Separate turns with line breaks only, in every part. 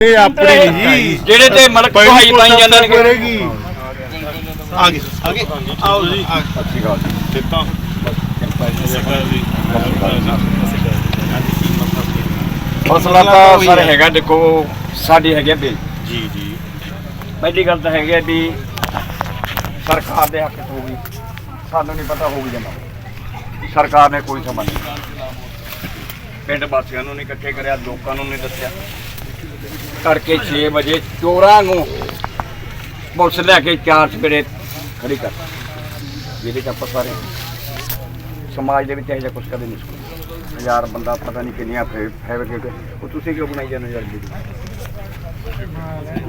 ਇਹ ਆਪਣੇ ਜੀ
ਜਿਹੜੇ ਤੇ ਮਲਕ ਭਾਈ ਪਾਈ ਜਾਂਦੇ ਨੇ
ਕਰੇਗੀ। ਆ ਗਏ। ਆ ਗਏ ਆਓ ਜੀ।
ਸੱਚੀ ਗੱਲ
ਦਿੱਤਾ
ਮਸਲਾ ਤਾਂ ਸਰ ਹੈਗਾ ਦੇਖੋ ਸਾਡੀ ਹੈਗੇ ਬਿੱਲ।
ਜੀ ਜੀ।
ਪਹਿਲੀ ਗੱਲ ਤਾਂ ਹੈਗੀ ਹੈ ਵੀ ਸਰਕਾਰ ਦੇ ਹੱਕ 'ਚ ਹੋਊਗੀ ਸਾਨੂੰ ਨਹੀਂ ਪਤਾ ਹੋਊਗੀ ਜਮਾ ਸਰਕਾਰ ਨੇ ਕੋਈ ਸਮਾਂ ਨਹੀਂ। ਪਿੰਡ ਵਾਸੀਆਂ ਨੂੰ ਨਹੀਂ ਇਕੱਠੇ ਕਰਿਆ ਲੋਕਾਂ ਨੂੰ ਨਹੀਂ ਦੱਸਿਆ। ਤੜਕੇ 6 ਵਜੇ ਚੋਰਾਂ ਨੂੰ ਪੁਲਿਸ ਲੈ ਕੇ ਚਾਰ ਚਪੇੜੇ ਖੜੀ ਕਰ ਜਿਹਦੇ ਚ ਆਪਾਂ ਸਾਰੇ ਸਮਾਜ ਦੇ ਵਿੱਚ ਇਹੋ ਜਿਹਾ ਕੁਝ ਕਦੇ ਨਹੀਂ ਸੁਣਿਆ। ਹਜ਼ਾਰ ਬੰਦਾ ਪਤਾ ਨਹੀਂ ਕਿੰਨੀਆਂ ਫੈਬਰਿਕ ਉਹ ਤੁਸੀਂ ਕਿਉਂ ਬਣਾਈ ਜਾਂਦੇ ਯਾਰ ਜੀ?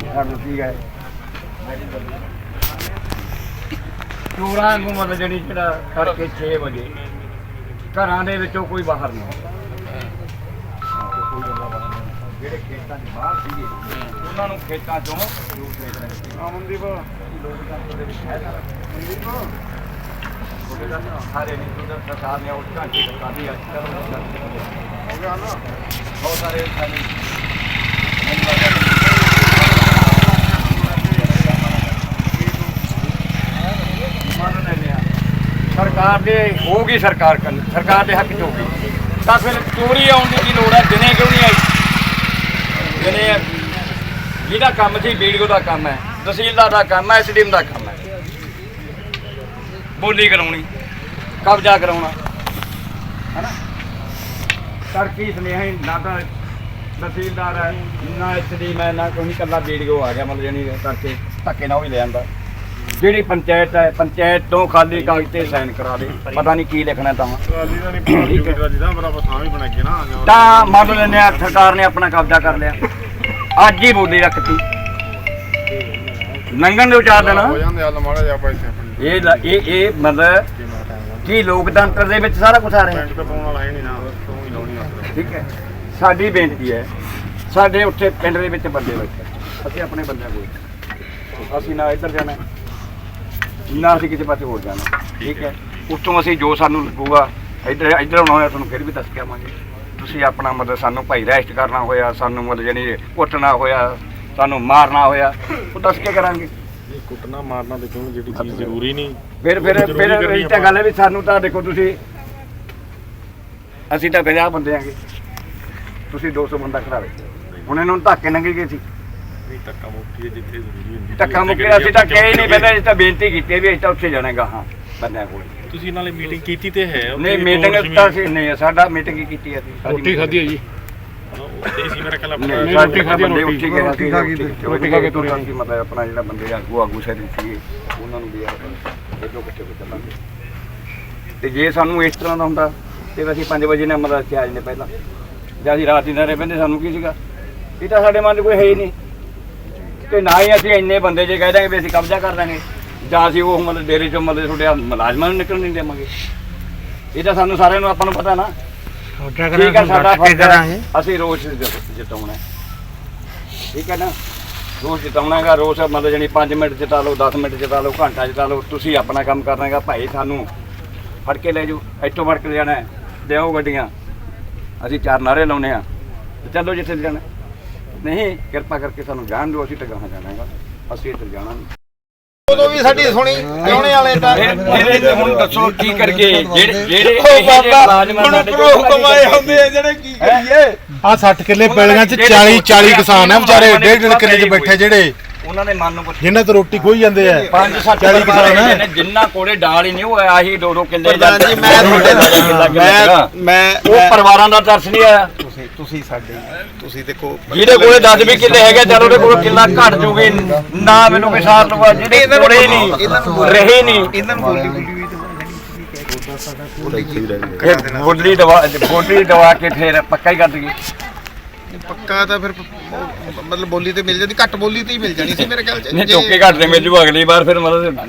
ਸਾਨੂੰ ਕੀ ਹੈ? ਚੋਰਾਂ ਨੂੰ ਮਤਲਬ ਜਿਹੜੀ ਜਿਹੜਾ ਕਰਕੇ 6 ਵਜੇ ਘਰਾਂ ਦੇ ਵਿੱਚੋਂ ਕੋਈ ਬਾਹਰ ਨਹੀਂ ਖੇਤਾਂ 'ਚ ਬਾਹਰ ਸੀਗੇ। ਉਹਨਾਂ ਨੂੰ ਖੇਤਾਂ 'ਚੋਂ ਜੂਸ ਵੇਚ ਰਹੇ ਸੀ ਅਮਨਦੀਪ ਲੋਕ ਤਾਂ ਦੇ ਵਿੱਚ ਹੈ ਸਾਰਾ ਅਮਨਦੀਪ ਉਹਦੇ ਦਾ ਸਾਰੇ ਨਹੀਂ ਉਹਦਾ ਸਰਕਾਰ ਨੇ ਉਸ ਘੰਟੇ ਸਰਕਾਰ ਦੀ ਅੱਜ ਕੱਲ੍ਹ ਹੋ ਗਿਆ ਨਾ ਬਹੁਤ ਸਾਰੇ। ਸਰਕਾਰ ਦੇ ਹੋਊਗੀ ਸਰਕਾਰ ਕੰਨ ਸਰਕਾਰ ਦੇ ਹੱਕ 'ਚ ਹੋਊਗੀ। ਤਾਂ ਫਿਰ ਚੋਰੀ ਆਉਣ ਦੀ ਲੋੜ ਹੈ? ਦਿਨੇ ਕਿਉਂ ਨਹੀਂ ਆਈ? ਦਿਨੇ ਜਿਹਦਾ ਕੰਮ ਸੀ ਵੀਡੀਓ ਦਾ ਕੰਮ ਹੈ, ਤਹਿਸੀਲਦਾਰ ਦਾ ਕੰਮ ਹੈ ਐਸਡੀਐਮ ਦਾ ਕੰਮ ਹੈ। ਬੋਲੀ ਕਰਾਉਣੀ, ਕਬਜ਼ਾ ਕਰਾਉਣਾ। ਹੈਨਾ? ਤਰਕੀ ਸੁਨੇਹਾ ਨਾ ਤਾਂ ਤਹਿਸੀਲਦਾਰ ਹੈ, ਨਾ ਐਸਡੀਐਮ ਹੈ, ਨਾ ਕੋਈ ਕੱਲਾ ਵੀਡੀਓ ਆ ਗਿਆ, ਮਤਲਬ ਜਾਨੀ ਕਰਕੇ ਧੱਕੇ ਨਾਲ ਵੀ ਲੈ ਆਂਦਾ। ਜਿਹੜੀ ਪੰਚਾਇਤ ਹੈ ਪੰਚਾਇਤ ਤੋਂ ਖਾਲੀ ਕਾਗਜ਼ ਤੇ ਸਾਈਨ ਕਰਾ ਦੇ। ਪਤਾ ਨਹੀਂ ਕੀ ਲਿਖਣਾ ਤਾਂ। ਤਾਂ ਮੰਨ ਲੈਂਦੇ ਆ ਸਰਕਾਰ ਨੇ ਆਪਣਾ ਕਬਜ਼ਾ ਕਰ ਲਿਆ। ਅੱਜ ਹੀ ਬੋਲੀ ਰੱਖਤੀ। ਨੰਗਣ ਦੇ ਉਚਾਰ ਦੇਣਾ ਇਹ ਲ- ਇਹ ਇਹ ਮਤਲਬ ਕੀ ਲੋਕਤੰਤਰ ਦੇ ਵਿੱਚ ਸਾਰਾ ਕੁਝ ਆ ਰਿਹਾ। ਠੀਕ ਹੈ। ਸਾਡੀ ਬੇਨਤੀ ਹੈ ਸਾਡੇ ਉੱਥੇ ਪਿੰਡ ਦੇ ਵਿੱਚ ਬੰਦੇ ਬੈਠੇ। ਅਸੀਂ ਆਪਣੇ ਬੰਦਿਆਂ ਕੋਲ। ਅਸੀਂ ਨਾ ਇੱਧਰ ਜਾਣਾ। ਨਾ ਅਸੀਂ ਕਿਸੇ ਪਾਸੇ ਹੋਰ ਜਾਣਾ। ਠੀਕ ਹੈ। ਉੱਥੋਂ ਅਸੀਂ ਜੋ ਸਾਨੂੰ ਲੱਗੂਗਾ ਇੱਧਰ ਇੱਧਰ ਆਉਣਾ ਹੋਇਆ ਤੁਹਾਨੂੰ ਫਿਰ ਵੀ ਦੱਸ ਕੇ ਆਵਾਂਗੇ। ਤੁਸੀਂ ਆਪਣਾ ਮਤਲਬ ਸਾਨੂੰ ਭਾਈ ਰੈਸਟ ਕਰਨਾ ਹੋਇਆ ਸਾਨੂੰ ਮਤਲਬ ਜਾਨੀ ਕੁੱਟਣਾ ਹੋਇਆ ਸਾਨੂੰ ਮਾਰਨਾ ਹੋਇਆ ਉਹ ਦੱਸ ਕੇ ਕਰਾਂਗੇ।
ਇਹ ਕੁੱਟਣਾ ਮਾਰਨਾ ਦੇਖੋ ਜਿਹੜੀ ਚੀਜ਼ ਜ਼ਰੂਰੀ ਨਹੀਂ।
ਫਿਰ ਫਿਰ ਫਿਰ ਇਹ ਤਾਂ ਗੱਲ ਹੈ ਵੀ ਸਾਨੂੰ ਤਾਂ ਦੇਖੋ ਤੁਸੀਂ ਅਸੀਂ ਤਾਂ 50 ਬੰਦੇ ਆਂਗੇ। ਤੁਸੀਂ 200 ਬੰਦਾ ਖੜਾ ਲਏ ਹੁਣ ਇਹਨੂੰ ਧੱਕੇ ਨੰਗੇ ਗਏ ਸੀ।
ਨਹੀਂ ਧੱਕਾ ਮੁੱਕੀ ਹੈ ਜਿੱਥੇ ਜ਼ਰੂਰੀ ਹੁੰਦੀ
ਧੱਕਾ ਮੁੱਕੇ ਅਸੀਂ ਤਾਂ ਕਹੇ ਨਹੀਂ ਬੰਦੇ ਅਸੀਂ ਤਾਂ ਬੇਨਤੀ ਕੀਤੀ ਵੀ ਅਸੀਂ ਤਾਂ ਉੱਥੇ ਜਾਣਾਗਾ ਹਾਂ ਬੰਦਿਆਂ ਕੋਲ।
ਤੁਸੀਂ ਨਾਲੇ ਮੀਟਿੰਗ ਕੀਤੀ ਤੇ ਹੈ
ਨਹੀਂ ਮੀਟਿੰਗ ਤਾਂ ਅਸੀਂ ਨਹੀਂ ਸਾਡਾ ਮੀਟਿੰਗ ਹੀ ਕੀਤੀ ਹੈ ਅਸੀਂ
ਰੋਟੀ ਖਾਧੀ ਹੈ ਜੀ।
ਤੇ ਸੀ ਮੇਰਾ ਕੱਲਾ
ਨਹੀਂ
ਰੋਟੀ ਖਾਧੀ ਹੈ,
ਬੰਦੇ
ਰੋਟੀ।
ਉੱਠੀ ਗਏ
ਰੋਟੀ ਖਾ ਕੇ ਤੇ-
ਰੋਟੀ ਖਾ ਕੇ ਤੁਰੇ ਅਸੀਂ ਮਤਲਬ ਆਪਣਾ ਜਿਹੜਾ ਬੰਦੇ ਆਗੂ ਆਗੂ ਸਾਰੇ ਸੀਗੇ ਉਹਨਾਂ ਨੂੰ ਵੀ ਯਾਰ ਇਹਦੋਂ ਇਕੱਠੇ ਹੋ ਚੱਲਾਂਗੇ ਤੇ ਜੇ ਸਾਨੂੰ ਇਸ ਤਰ੍ਹਾਂ ਦਾ ਹੁੰਦਾ ਤੇ ਅਸੀਂ 5 ਵਜੇ ਨਾਲ ਮਤਲਬ ਇੱਥੇ ਆ ਜਾਂਦੇ ਪਹਿਲਾਂ। ਜਾਂ ਅਸੀਂ ਰਾਤ ਹੀ ਨਾ ਰਹੇ ਬੰਦੇ ਸਾਨੂੰ ਕੀ ਸੀਗਾ? ਇਹ ਤਾਂ ਸਾਡੇ ਮਨ 'ਚ ਕੋਈ ਹੈ ਹੀ ਨਹੀਂ। ਤੇ ਨਾ ਹੀ ਅਸੀਂ ਇੰਨੇ ਬੰਦੇ ਜੇ ਕਹਿ ਦਾਂਗੇ ਵੀ ਅਸੀਂ ਕਬਜ਼ਾ ਕਰ ਦਾਂਗੇ ਜਾਂ ਅਸੀਂ ਉਹ ਮਤਲਬ ਡੇਰੇ ਚੋਂ ਮਤਲਬ ਤੁਹਾਡੇ ਮੁਲਾਜ਼ਮਾਂ ਨੂੰ ਨਿਕਲਣ ਨਹੀਂ ਦੇਵਾਂਗੇ। ਇਹ ਤਾਂ ਸਾਨੂੰ ਸਾਰਿਆਂ ਨੂੰ ਆਪਾਂ ਨੂੰ ਪਤਾ ਨਾ। ਠੀਕ ਹੈ ਸਾਡਾ ਫਰਜ਼ ਹੈ ਅਸੀਂ ਰੋਜ਼ ਜਿ- ਜਿਤਾਉਣਾ ਹੈ। ਠੀਕ ਹੈ ਨਾ? ਰੋਜ਼ ਜਿਤਾਉਣਾ ਹੈਗਾ ਰੋਜ਼ ਮਤਲਬ ਜਾਨੀ 5 ਮਿੰਟ ਜਿਤਾ ਲਓ 10 ਮਿੰਟ ਜਿਤਾ ਲਓ ਘੰਟਾ ਜਿਤਾ ਲਓ ਤੁਸੀਂ ਆਪਣਾ ਕੰਮ ਕਰਨਾ ਹੈਗਾ ਭਾਈ ਸਾਨੂੰ ਫੜ ਕੇ ਲੈ ਜਾਓ ਇੱਥੋਂ ਫੜ ਕੇ ਜਾਣਾ ਹੈ। ਦਿਓ ਗੱਡੀਆਂ। ਅਸੀਂ ਚਾਰ ਨਾਰੇ ਲਾਉਨੇ ਆ ਤੇ ਚੱਲੋ ਜਿੱਥੇ ਜਾਣਾ ਨਹੀਂ ਕਿਰਪਾ ਕਰਕੇ ਸਾਨੂੰ ਜਾਣ ਦਿਓ ਅਸੀਂ ਟਗਾਹਾਂ ਜਾਣਾ ਹੈਗਾ ਅਸੀਂ ਇੱਧਰ ਜਾਣਾ ਨਹੀਂ।
ਉਦੋਂ ਵੀ ਸਾਡੀ ਸੁਣੀ ਪ੍ਰਾਹੁਣੇ ਵਾਲੇ ਤਾਂ।
ਇਹਦੇ ਚ ਹੁਣ ਦੱਸੋ ਕੀ ਕਰਗੇ ਜਿਹੜੇ ਜਿਹੜੇ
ਉਹ ਬਾਬਾ ਹੁਣ ਪ੍ਰੋ
ਕੋਲ
ਕਮਾਏ ਹੁੰਦੇ ਆ ਜਿਹੜੇ ਕੀ ਕਰੀਏ।
ਆ 60 ਕਿੱਲੇ ਪੈਲੀਆਂ ਚ 40 40 ਕਿਸਾਨ ਆ ਵਿਚਾਰੇ ਡੇਢ ਡੇਢ ਕਿੱਲੇ ਚ ਬੈਠੇ ਜਿਹੜੇ।
ਉਹਨਾਂ ਦੇ ਮਨ ਨੂੰ ਪੁੱਛ
ਜਿਨ੍ਹਾਂ ਤੋਂ ਰੋਟੀ ਖੋਈ ਜਾਂਦੇ ਆ।
ਪੰਜ ਸੱਤ
40 ਕਿਸਾਨ
ਜਿੰਨਾ ਕੋਲੇ ਡਾਲ ਹੀ ਨਹੀਂ ਉਹ ਆਹੀ ਦੋ ਦੋ ਕਿੱਲੇ
ਪ੍ਰਧਾਨ ਜੀ ਮੈਂ ਤੁਹਾਡੇ ਨਾਲ ਮੈਂ ਮੈਂ
ਉਹ ਪਰਿਵਾਰਾਂ ਦਾ ਤਰਸ ਨਹੀਂ ਆਇਆ।
ਤੁਸੀਂ ਤੁਸੀਂ ਸਾਡੇ ਤੁਸੀਂ ਦੇਖੋ
ਜਿਹਦੇ ਕੋਲੇ 10 ਵੀ ਕਿੱਲੇ ਹੈਗੇ ਚਲ ਉਹਦੇ ਕੋਲ ਕਿੱਲਾ ਘਟ ਜੂਗੀ ਨਾ ਮੈਨੂੰ ਵਿਸ਼ਾਲ ਲਵਾ ਜਿਹਦੇ
ਇਹਨਾਂ ਨੂੰ
ਕੋਲੇ ਨਹੀਂ। ਰਹੇ ਨਹੀਂ।
ਇਹਨਾਂ ਨੂੰ ਬੋਲੀ ਬੋਲੀ ਵੀ
ਬੋਲੀ ਦਵਾ ਬੋਲੀ ਦਵਾ ਕੇ ਫਿਰ ਪੱਕਾ ਹੀ ਕਰ ਦਈਏ।
ਪੱਕਾ ਤਾਂ ਫਿਰ ਮਤਲਬ ਬੋਲੀ ਤੇ ਮਿਲ ਜਾਂਦੀ ਘੱਟ ਬੋਲੀ ਤੇ ਹੀ ਮਿਲ ਜਾਣੀ ਸੀ ਮੇਰੇ ਖਿਆਲ ਚ।
ਨਹੀਂ
ਜੇ-
ਚੌਕੇ ਘੱਟ ਦੇ ਮਿਲ ਅਗਲੀ ਵਾਰ ਫਿਰ ਮਤਲਬ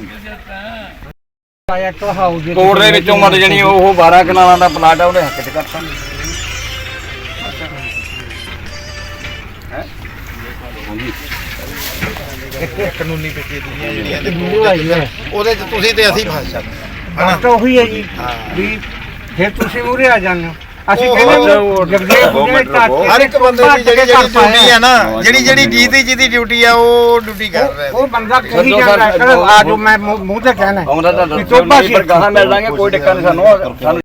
ਕੋੜ ਦੇ ਵਿੱਚੋਂ ਮਰ ਜਣੀ ਉਹ 12 ਕਨਾਲਾਂ ਦਾ ਪਲਾਟ ਆ ਉਹਦੇ ਹੱਕ 'ਚ ਕਰਤਾ ਹੈ?
ਜਿਹੜੀਆਂ ਨੇ ਉਹਦੇ ਚ ਤੁਸੀਂ ਤੇ ਅਸੀਂ ਫਸ ਜਾਂਦੇ ਹਨਾ?
ਤਾਂ ਉਹੀ ਹੈ ਜੀ
ਹਾਂ।
ਵੀ ਫਿਰ ਤੁਸੀਂ ਮੂਰੇ ਆ ਜਾਂਦੇ ਹੋ ਅਸੀਂ ਕਹਿੰਦੇ
ਉਹ- ਮਿੰਟ ਰੁਕੋ।
ਹਰ ਇੱਕ ਬੰਦੇ ਦੀ ਜਿਹੜੀ ਜਿਹੜੀ ਡਿਊਟੀ ਆ ਨਾ ਜਿਹੜੀ ਜਿਹੜੀ ਜੀਦੀ ਜਿਹਦੀ ਡਿਊਟੀ ਆ ਉਹ ਡਿਊਟੀ ਕਰ ਰਿਹਾ
ਉਹ ਬੰਦਾ ਕਹੀ ਜਾਂਦਾ ਹੈ, ਆ ਜੋ ਮੈਂ ਮੂੰਹ ਤੇ ਕਹਿਣਾ ਹੈ। ਤੋਬਾ
ਪਰ ਗਾਹਾਂ ਮਿਲ ਲਾਂਗੇ ਕੋਈ ਟਿੱਕਾ ਨਹੀਂ ਸਾਨੂੰ